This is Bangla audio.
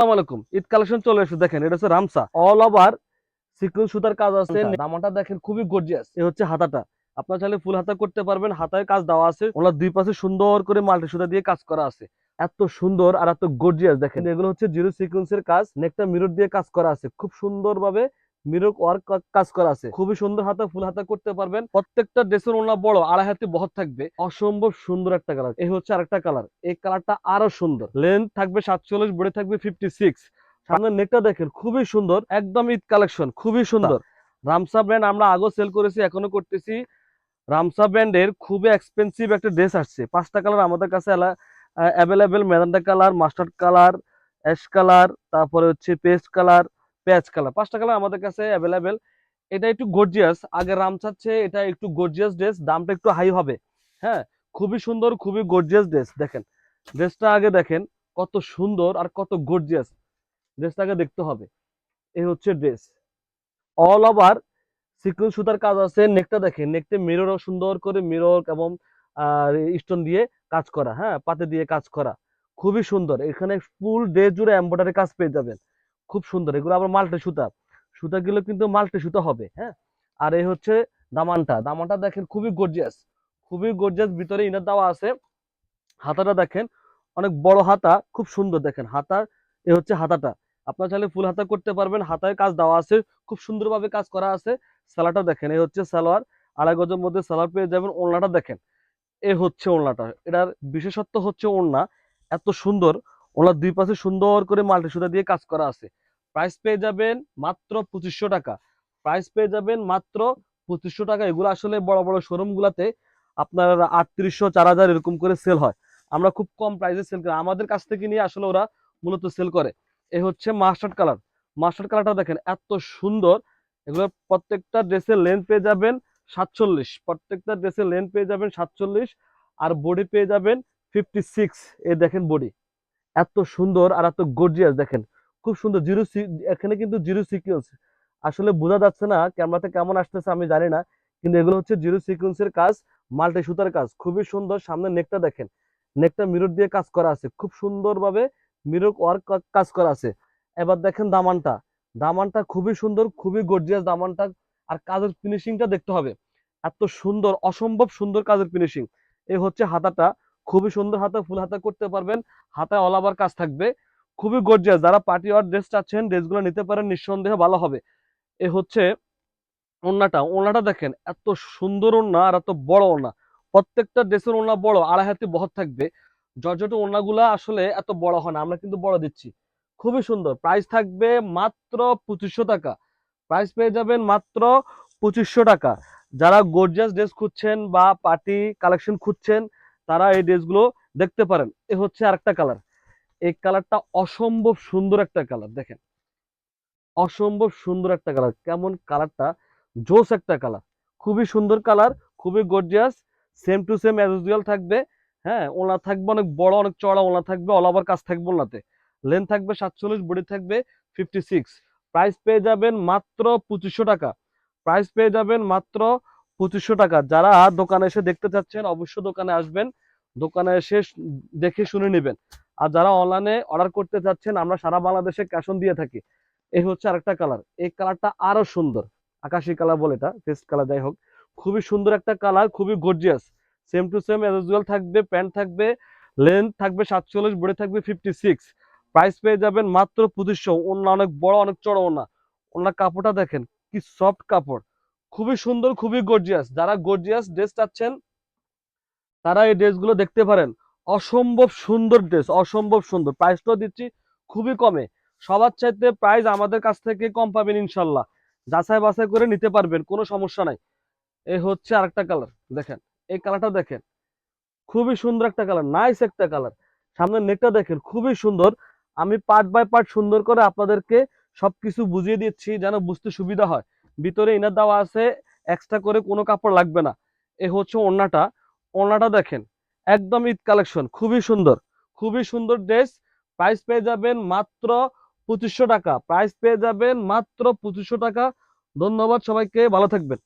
আসসালামু আলাইকুম। ঈদ কালেকশন চলে এসে দেখেন এটা হচ্ছে রামসা। অল ওভার সুতার কাজ আছে। দামাটা দেখেন খুবই গর্জিয়াস এ হচ্ছে হাতাটা। আপনার চাইলে ফুল হাতা করতে পারবেন। হাতায় কাজ দেওয়া আছে। ওনার দুই পাশে সুন্দর করে মাল্টি সুতা দিয়ে কাজ করা আছে। এত সুন্দর আর এত গর্জিয়াস দেখেন এগুলো হচ্ছে জিরো সিকুয়েন্সের কাজ। নেকটা মিরর দিয়ে কাজ করা আছে। খুব সুন্দর মিরর ওয়ার্ক কাজ করা আছে। খুবই সুন্দর হাতা, ফুল হাতা করতে পারবেন। প্রত্যেকটা ড্রেসের ওনা বড়, আড়াই হাতে বহর থাকবে। অসম্ভব সুন্দর একটা কালার। এই হচ্ছে আরেকটা কালার। এই কালারটা আরও সুন্দর। লেন্থ থাকবে সাতচল্লিশ বডি থাকবে ফিফটি সিক্স সামনের নেকটা দেখেন, খুবই সুন্দর। একদম ঈদ কালেকশন, খুবই সুন্দর। রামসা ব্র্যান্ড আমরা আগেও সেল করেছি, এখনও করতেছি। রামসা ব্র্যান্ডের খুবই এক্সপেন্সিভ একটা ড্রেস আসছে। পাঁচটা কালার আমাদের কাছে available মেদান্ডা colour mustard colour ash colour, তারপরে হচ্ছে পেস্ট কালার। পেঁয়াজ কালার পাঁচটা কালার আমাদের কাছে অ্যাভেলেবেল এটা একটু গর্জিয়াস আগে রাম চাচ্ছে এটা একটু গর্জিয়াস ড্রেস দামটা একটু হাই হবে। হ্যাঁ খুবই সুন্দর, খুবই গর্জিয়াস ড্রেস দেখেন ড্রেসটা আগে দেখেন, কত সুন্দর আর কত গর্জিয়াস ড্রেসটা আগে দেখতে হবে। এই হচ্ছে ড্রেস অল ওভার সিকুয়েন্স সুতার কাজ আছে নেকটা দেখেন নেকতে মিররও সুন্দর করে মিরর এবং আর স্টোন দিয়ে কাজ করা। হ্যাঁ পাতে দিয়ে কাজ করা। খুবই সুন্দর। এখানে ফুল ডে জুড়ে এম্বয়ডারি কাজ পেয়ে যাবেন। খুব সুন্দর। এগুলো আবার মাল্টি সুতা। সুতাগুলো কিন্তু মাল্টি সুতা হবে হ্যাঁ? আর এই হচ্ছে দামানটা। দামানটা দেখেন খুবই গর্জিয়াস খুবই গর্জিয়াস ভিতরে ইনার দেওয়া আছে। হাতাটা দেখেন, অনেক বড় হাতা, খুব সুন্দর দেখেন। হাতা, এ হচ্ছে হাতাটা। আপনার চাইলে ফুল হাতা করতে পারবেন। হাতায় কাজ দেওয়া আছে, খুব সুন্দরভাবে কাজ করা আছে। সালাটা দেখেন এই হচ্ছে সালোয়ার। আড়াই গজের মধ্যে সালোয়ার পেয়ে যাবেন ওড়নাটা দেখেন। এ হচ্ছে ওড়নাটা। এটার বিশেষত্ব হচ্ছে ওড়না। এত সুন্দর। ওনার দুই পাশে সুন্দর করে মাল্টি সুতা দিয়ে কাজ করা আছে। প্রাইস পেয়ে যাবেন মাত্র পঁচিশশো টাকা। প্রাইস পেয়ে যাবেন মাত্র পঁচিশশো টাকা। এগুলো আসলে বড় বড় শোরুম গুলাতে আপনার আটত্রিশশো, চার হাজার এরকম করে সেল হয়। আমরা খুব কম প্রাইসে সেল করি। আমাদের কাছ থেকে নিয়ে আসলে ওরা মূলত সেল করে। এ হচ্ছে মাস্টার্ড কালার মাস্টার্ড কালারটা দেখেন, এত সুন্দর। এগুলো প্রত্যেকটা ড্রেসের লেন্থ পেয়ে যাবেন সাতচল্লিশ। প্রত্যেকটা ড্রেসের লেন্থ পেয়ে যাবেন সাতচল্লিশ। আর বডি পেয়ে যাবেন ফিফটি সিক্স এ দেখেন বডি এত সুন্দর আর এত গর্জিয়াস দেখেন। খুব সুন্দর জিরো এখানে কিন্তু জিরো সিকুয়েন্স আসলে বোঝা যাচ্ছে না ক্যামেরাতে কেমন আসতেছে, আমি জানি না। কিন্তু এগুলো হচ্ছে জিরো সিকুয়েন্সের কাজ মাল্টি সুতার কাজ। খুবই সুন্দর, সামনে নেকটা দেখেন। নেকটা মিরর দিয়ে কাজ করা আছে। খুব সুন্দরভাবে মিরর ওয়ার্ক কাজ করা আছে। এবার দেখেন দামানটা। দামানটা খুবই সুন্দর, খুবই গর্জিয়াস দামানটা। আর কাজের ফিনিশিংটা দেখতে হবে। এত সুন্দর, অসম্ভব সুন্দর কাজের ফিনিশিং এই হচ্ছে হাতাটা। খুবই সুন্দর হাতা ফুল হাতা করতে পারবেন। হাতায় অল ওভার কাজ থাকবে। খুবই গর্জিয়াস যারা পার্টি ওয়ার ড্রেস চাচ্ছেন ড্রেসগুলো নিতে পারেন, নিঃসন্দেহে ভালো হবে। এ হচ্ছে ওড়নাটা। ওড়নাটা দেখেন, এত সুন্দর ওড়না আর এত বড় ওনা প্রত্যেকটা ড্রেসের ওনা বড়, আড়াই হাতে বহর থাকবে। জর্জট ওড়নাগুলা আসলে এত বড় হয় না, আমরা কিন্তু বড় দিচ্ছি। খুবই সুন্দর। প্রাইস থাকবে মাত্র পঁচিশশো টাকা। প্রাইস পেয়ে যাবেন মাত্র পঁচিশশো টাকা। যারা গর্জিয়াস ড্রেস খুঁজছেন বা পার্টি কালেকশন খুঁজছেন, তারা এই ড্রেসগুলো দেখতে পারেন। এ হচ্ছে আরেকটা কালার এই কালারটা অসম্ভব সুন্দর একটা কালার দেখেন। অসম্ভব সুন্দর একটা কালার কেমন কালারটা জোস একটা কালার খুবই সুন্দর কালার খুবই gorgeous same to same as usual থাকবে। হ্যাঁ ওনা থাকবে অনেক বড়, অনেক চড়া ওনা থাকবে অল ওভার কাজ থাকবে ওনাতে লেন্থ থাকবে সাতচল্লিশ বডি থাকবে ফিফটি সিক্স প্রাইস পেয়ে যাবেন মাত্র পঁচিশশো টাকা। প্রাইস পেয়ে যাবেন মাত্র পঁচিশশো টাকা। যারা দোকানে এসে দেখতে চাচ্ছেন, অবশ্যই দোকানে আসবেন। দোকানে এসে দেখে শুনে নেবেন। আর যারা অনলাইনে অর্ডার করতে চাচ্ছেন আমরা সারা বাংলাদেশে ক্যাশ অন দিয়ে থাকি। এই হচ্ছে আরেকটা কালার এই কালারটা আরও সুন্দর। আকাশি কালার বলে এটা পেস্ট কালার যাই হোক। খুবই সুন্দর একটা কালার খুবই gorgeous same to same usual থাকবে প্যান্ট থাকবে লেন্থ থাকবে সাতচল্লিশ বডি থাকবে ফিফটি সিক্স প্রাইস পেয়ে যাবেন মাত্র পঁচিশশো। অন্য অনেক বড়, অনেক চড়ো ওনা ওনার কাপড়টা দেখেন, কি সফট কাপড়। খুবই সুন্দর, খুবই গর্জিয়াস যারা গর্জিয়াস ড্রেস চাচ্ছেন, তারা এই ড্রেসগুলো দেখতে পারেন। অসম্ভব সুন্দর ড্রেস অসম্ভব সুন্দর। প্রাইসটাও দিচ্ছি, খুবই কমে। সবার চাইতে প্রাইস আমাদের কাছ থেকে কম পাবেন ইনশাল্লাহ। যাচাই বাছাই করে নিতে পারবেন, কোনো সমস্যা নাই। এই হচ্ছে আরেকটা কালার দেখেন, এই কালারটা দেখেন। খুবই সুন্দর একটা কালার নাইস একটা কালার সামনের নেকটা দেখেন, খুবই সুন্দর। আমি পার্ট বাই পার্ট সুন্দর করে আপনাদেরকে সবকিছু বুঝিয়ে দিচ্ছি, যেন বুঝতে সুবিধা হয়। ভিতরে ইনার দেওয়া আছে এক্সট্রা করে কোনো কাপড় লাগবে না। এ হচ্ছে ওড়নাটা। ওড়নাটা দেখেন একদম ঈদ কালেকশন, খুবই সুন্দর। খুবই সুন্দর ড্রেস প্রাইস পেয়ে যাবেন মাত্র পঁচিশশো টাকা। প্রাইস পেয়ে যাবেন মাত্র পঁচিশশো টাকা। ধন্যবাদ সবাইকে, ভালো থাকবেন।